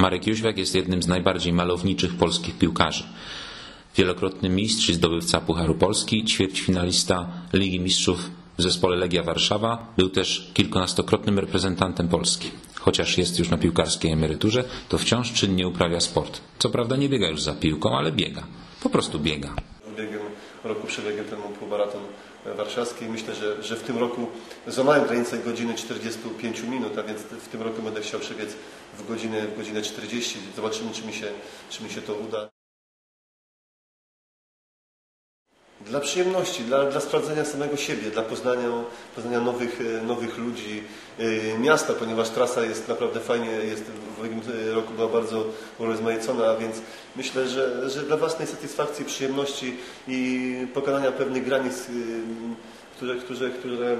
Marek Jóźwiak jest jednym z najbardziej malowniczych polskich piłkarzy. Wielokrotny mistrz i zdobywca Pucharu Polski, ćwierćfinalista Ligi Mistrzów w zespole Legia Warszawa, był też kilkunastokrotnym reprezentantem Polski. Chociaż jest już na piłkarskiej emeryturze, to wciąż czynnie uprawia sport. Co prawda nie biega już za piłką, ale biega. Po prostu biega. Roku przebiegłem ten półmaraton warszawski. Myślę, że, że w tym roku złamałem granicę godziny 45 minut, a więc w tym roku będę chciał przebiec w godzinę, w godzinę 40. Zobaczymy, czy mi się, czy mi się to uda. Dla przyjemności, dla, dla sprawdzenia samego siebie, dla poznania, poznania nowych, e, nowych ludzi, yy, miasta, ponieważ trasa jest naprawdę fajnie, jest w ubiegłym roku była bardzo urozmaicona, więc myślę, że, że dla własnej satysfakcji, przyjemności i pokonania pewnych granic, które, które, które,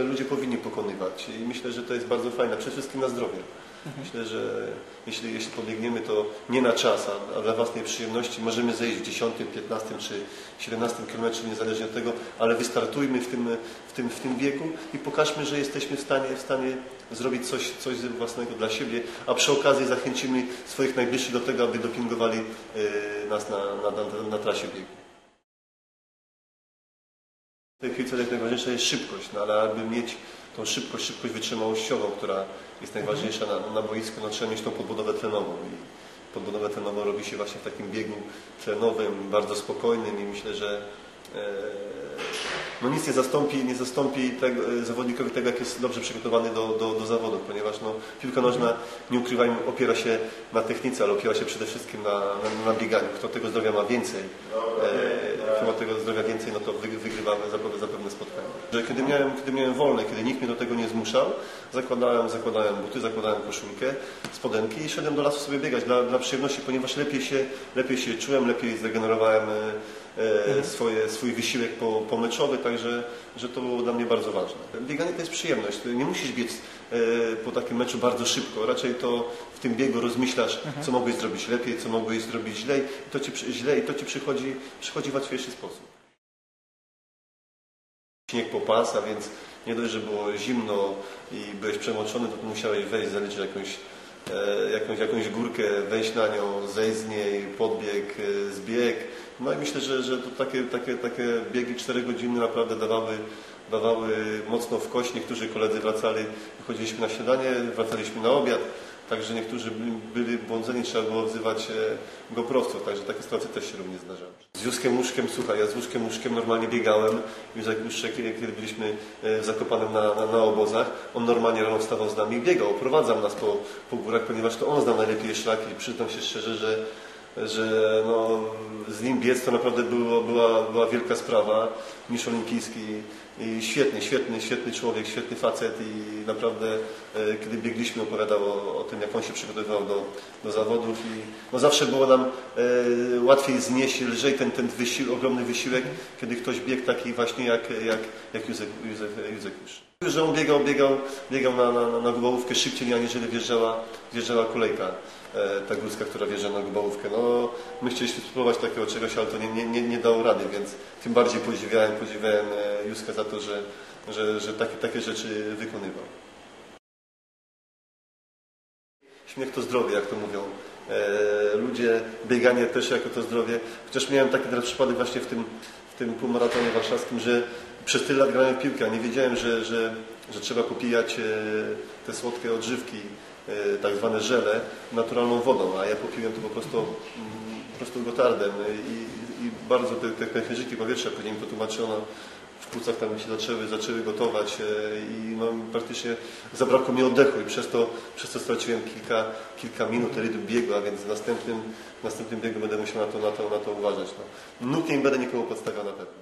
które ludzie powinni pokonywać. I myślę, że to jest bardzo fajne, przede wszystkim na zdrowie. Myślę, że jeśli, jeśli pobiegniemy to nie na czas, a, a, dla własnej przyjemności, możemy zejść w 10, 15 czy 17 kilometrze, niezależnie od tego, ale wystartujmy w tym, w tym, w tym wieku i pokażmy, że jesteśmy w stanie, w stanie zrobić coś, coś własnego dla siebie, a przy okazji zachęcimy swoich najbliższych do tego, aby dopingowali yy, nas na, na, na, na trasie biegu. W tej chwili najważniejsza jest szybkość, no ale aby mieć tą szybkość, szybkość wytrzymałościową, która jest najważniejsza na, na boisku, no trzeba mieć tą podbudowę tlenową. I podbudowę tlenową robi się właśnie w takim biegu tlenowym, bardzo spokojnym i myślę, że e, no nic nie zastąpi, nie zastąpi tego, e, zawodnikowi tego, jak jest dobrze przygotowany do, do, do zawodu, ponieważ no, piłka nożna, nie ukrywajmy, opiera się na technice, ale opiera się przede wszystkim na, na, na bieganiu. Kto tego zdrowia ma więcej, e, kto ma tego zdrowia więcej, no to wygrywa zapewne, zapewne spotkanie. Że kiedy miałem, kiedy miałem wolne, kiedy nikt mnie do tego nie zmuszał, zakładałem, zakładałem buty, zakładałem koszulkę, spodenki i szedłem do lasu sobie biegać dla, dla przyjemności, ponieważ lepiej się, lepiej się czułem, lepiej zregenerowałem e, swoje, swój wysiłek po, pomeczowy, także że to było dla mnie bardzo ważne. Bieganie to jest przyjemność. Nie musisz biec e, po takim meczu bardzo szybko. Raczej to w tym biegu rozmyślasz, co mogłeś zrobić lepiej, co mogłeś zrobić źle i to ci, źle, i to ci przychodzi, przychodzi w łatwiejszy sposób. Śnieg po pas, a więc nie dość, że było zimno i byłeś przemoczony, to musiałeś wejść, zaliczyć jakąś, e, jakąś, jakąś górkę, wejść na nią, zejść z niej, podbieg, e, zbieg. No i myślę, że, że to takie, takie, takie biegi 4 godziny naprawdę dawały, dawały mocno w kość. Niektórzy koledzy wracali, wychodziliśmy na śniadanie, wracaliśmy na obiad. Także niektórzy byli błądzeni, trzeba było wzywać e, go prosto, także takie sytuacje też się również zdarzały. Z Józkiem Muszkiem, słuchaj, ja z Józkiem Muszkiem normalnie biegałem. Józek Muszek, kiedy byliśmy w Zakopanem na, na, na obozach, on normalnie rano wstawał z nami i biegał, oprowadzał nas po, po górach, ponieważ to on znał najlepiej szlaki. Przyznam się szczerze, że że no, z nim biec to naprawdę było, była, była wielka sprawa. Mistrz olimpijski i świetny, świetny, świetny człowiek, świetny facet i naprawdę e, kiedy biegliśmy opowiadał o, o, tym, jak on się przygotowywał do, do zawodów i no, zawsze było nam e, łatwiej znieść lżej ten, ten wysił, ogromny wysiłek, kiedy ktoś biegł taki właśnie jak, jak, jak Józef, Józef, Józef. Że on biegał, biegał, biegał na, na, na głowówkę szybciej, aniżeli wjeżdżała, wjeżdżała kolejka. E, ta górska, która wjeżdża na Gubałówkę. No, my chcieliśmy spróbować takiego czegoś, ale to nie, nie, nie, nie dało rady, więc tym bardziej podziwiałem, podziwiałem e, Józka za to, że, że, że takie, takie rzeczy wykonywał. Śmiech to zdrowie, jak to mówią e, ludzie, bieganie też jako to zdrowie. Chociaż miałem taki przypadek właśnie w tym, w tym półmaratonie warszawskim, że przez tyle lat grałem w piłkę, a nie wiedziałem, że, że, że trzeba popijać te słodkie odżywki E, tak zwane żele naturalną wodą, a ja popiłem to po prostu, mm, po prostu gotardem i, i bardzo te, te pęcherzyki powietrza, później mi to tłumaczono, w płucach tam się zaczęły, zaczęły gotować e, i no, praktycznie zabrakło mi oddechu i przez to, przez to straciłem kilka, kilka minut rytm biegu, a więc w następnym, w następnym biegu będę musiał na to, na to, na to uważać. No. Nóg nie będę nikomu podstawiał na pewno.